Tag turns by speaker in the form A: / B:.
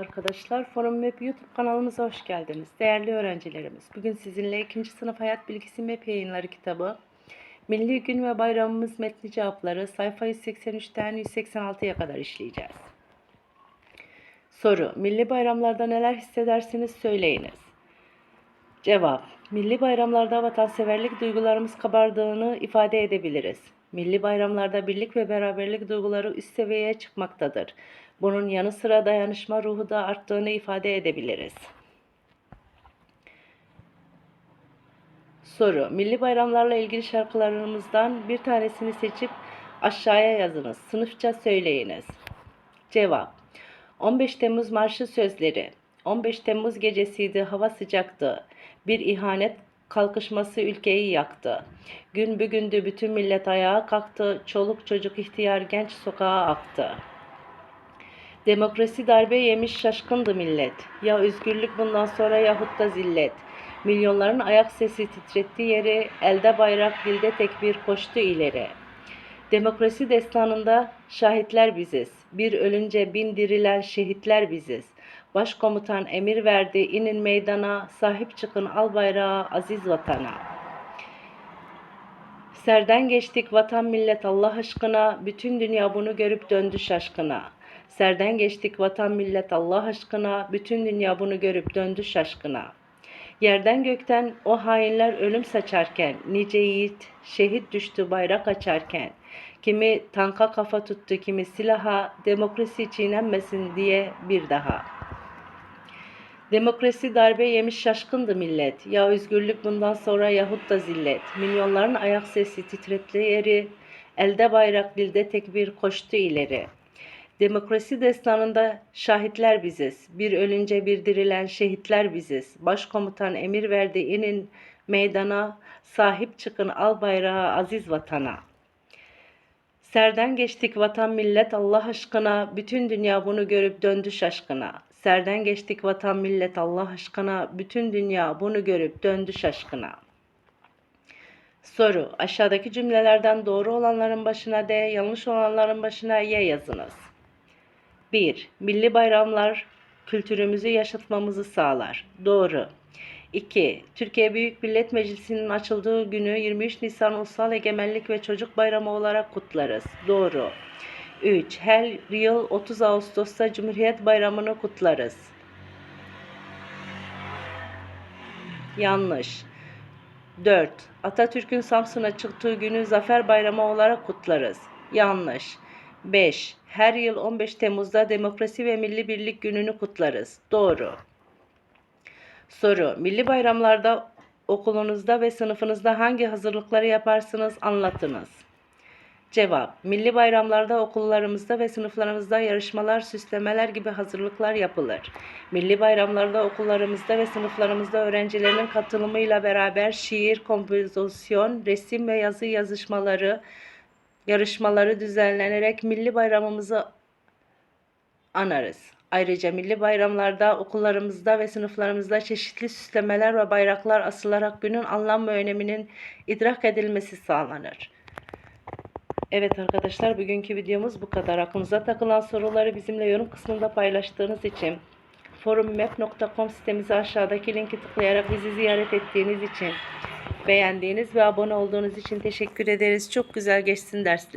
A: Arkadaşlar Forum Map YouTube kanalımıza hoş geldiniz. Değerli öğrencilerimiz, bugün sizinle 2. sınıf hayat bilgisi map yayınları kitabı Milli Gün ve Bayramımız metni cevapları sayfa 183'ten 186'ya kadar işleyeceğiz. Soru, milli bayramlarda neler hissedersiniz söyleyiniz. Cevap, milli bayramlarda vatanseverlik duygularımız kabardığını ifade edebiliriz. Milli bayramlarda birlik ve beraberlik duyguları üst seviyeye çıkmaktadır. Bunun yanı sıra dayanışma ruhu da arttığını ifade edebiliriz. Soru, milli bayramlarla ilgili şarkılarımızdan bir tanesini seçip aşağıya yazınız. Sınıfça söyleyiniz. Cevap 15 Temmuz Marşı sözleri 15 Temmuz gecesiydi, hava sıcaktı. Bir ihanet kalkışması ülkeyi yaktı. Gün bugündü, bütün millet ayağa kalktı. Çoluk çocuk ihtiyar genç sokağa aktı. Demokrasi darbe yemiş şaşkındı millet. Ya özgürlük bundan sonra yahut da zillet. Milyonların ayak sesi titretti yeri, elde bayrak, dilde tekbir koştu ileri. Demokrasi destanında şahitler biziz. Bir ölünce bin dirilen şehitler biziz. Başkomutan emir verdi, inin meydana, sahip çıkın al bayrağı aziz vatana. Serden geçtik vatan millet Allah aşkına, bütün dünya bunu görüp döndü şaşkına. Serden geçtik vatan millet Allah aşkına, bütün dünya bunu görüp döndü şaşkına. Yerden gökten o hainler ölüm saçarken, nice yiğit şehit düştü bayrak açarken. Kimi tanka kafa tuttu, kimi silaha, demokrasi çiğnenmesin diye bir daha. Demokrasi darbe yemiş şaşkındı millet. Ya özgürlük bundan sonra yahut da zillet. Milyonların ayak sesi titretti yeri. Elde bayrak dilde tekbir koştu ileri. Demokrasi destanında şahitler biziz. Bir ölünce bir dirilen şehitler biziz. Başkomutan emir verdi inin meydana. Sahip çıkın al bayrağı aziz vatana. Serden geçtik vatan millet Allah aşkına, bütün dünya bunu görüp döndü şaşkına. Serden geçtik vatan millet Allah aşkına, bütün dünya bunu görüp döndü şaşkına. Soru, aşağıdaki cümlelerden doğru olanların başına D, yanlış olanların başına Y yazınız. 1. Milli bayramlar kültürümüzü yaşatmamızı sağlar. Doğru. 2. Türkiye Büyük Millet Meclisi'nin açıldığı günü 23 Nisan Ulusal Egemenlik ve Çocuk Bayramı olarak kutlarız. Doğru. 3. Her yıl 30 Ağustos'ta Cumhuriyet Bayramı'nı kutlarız. Yanlış. 4. Atatürk'ün Samsun'a çıktığı günü Zafer Bayramı olarak kutlarız. Yanlış. 5. Her yıl 15 Temmuz'da Demokrasi ve Milli Birlik Günü'nü kutlarız. Doğru. Soru. Milli bayramlarda okulunuzda ve sınıfınızda hangi hazırlıkları yaparsınız? Anlatınız. Cevap. Milli bayramlarda okullarımızda ve sınıflarımızda yarışmalar, süslemeler gibi hazırlıklar yapılır. Milli bayramlarda okullarımızda ve sınıflarımızda öğrencilerin katılımıyla beraber şiir, kompozisyon, resim ve yazı yazışmaları, yarışmaları düzenlenerek milli bayramımızı anarız. Ayrıca milli bayramlarda okullarımızda ve sınıflarımızda çeşitli süslemeler ve bayraklar asılarak günün anlam ve öneminin idrak edilmesi sağlanır. Evet arkadaşlar bugünkü videomuz bu kadar. Aklınıza takılan soruları bizimle yorum kısmında paylaştığınız için forummap.com sitemizi aşağıdaki linki tıklayarak bizi ziyaret ettiğiniz için beğendiğiniz ve abone olduğunuz için teşekkür ederiz. Çok güzel geçsin dersleriniz.